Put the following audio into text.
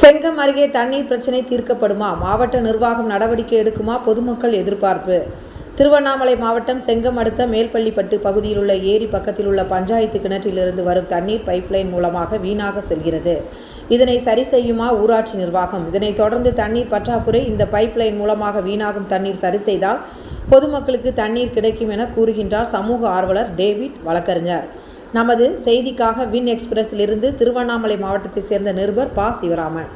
செங்கம் அருகே தண்ணீர் பிரச்சினை தீர்க்கப்படுமா? மாவட்ட நிர்வாகம் நடவடிக்கை எடுக்குமா? பொதுமக்கள் எதிர்பார்ப்பு. திருவண்ணாமலை மாவட்டம் செங்கம் அடுத்த மேல்பள்ளிப்பட்டு பகுதியில் உள்ள ஏரி பக்கத்தில் உள்ள பஞ்சாயத்து கிணற்றிலிருந்து வரும் தண்ணீர் பைப்லைன் மூலமாக வீணாக செல்கிறது. இதனை சரி செய்யுமா? ஊராட்சி நிர்வாகம். இதனைத் தொடர்ந்து தண்ணீர் பற்றாக்குறை இந்த பைப்லைன் மூலமாக வீணாகும் தண்ணீர் சரி செய்தால் பொதுமக்களுக்கு தண்ணீர் கிடைக்கும் என கூறுகின்றார் சமூக ஆர்வலர் டேவிட் வழக்கறிஞர். நமது செய்திக்காக வின் எக்ஸ்பிரஸிலிருந்து திருவண்ணாமலை மாவட்டத்தைச் சேர்ந்த நிருபர் பா. சிவராமன்.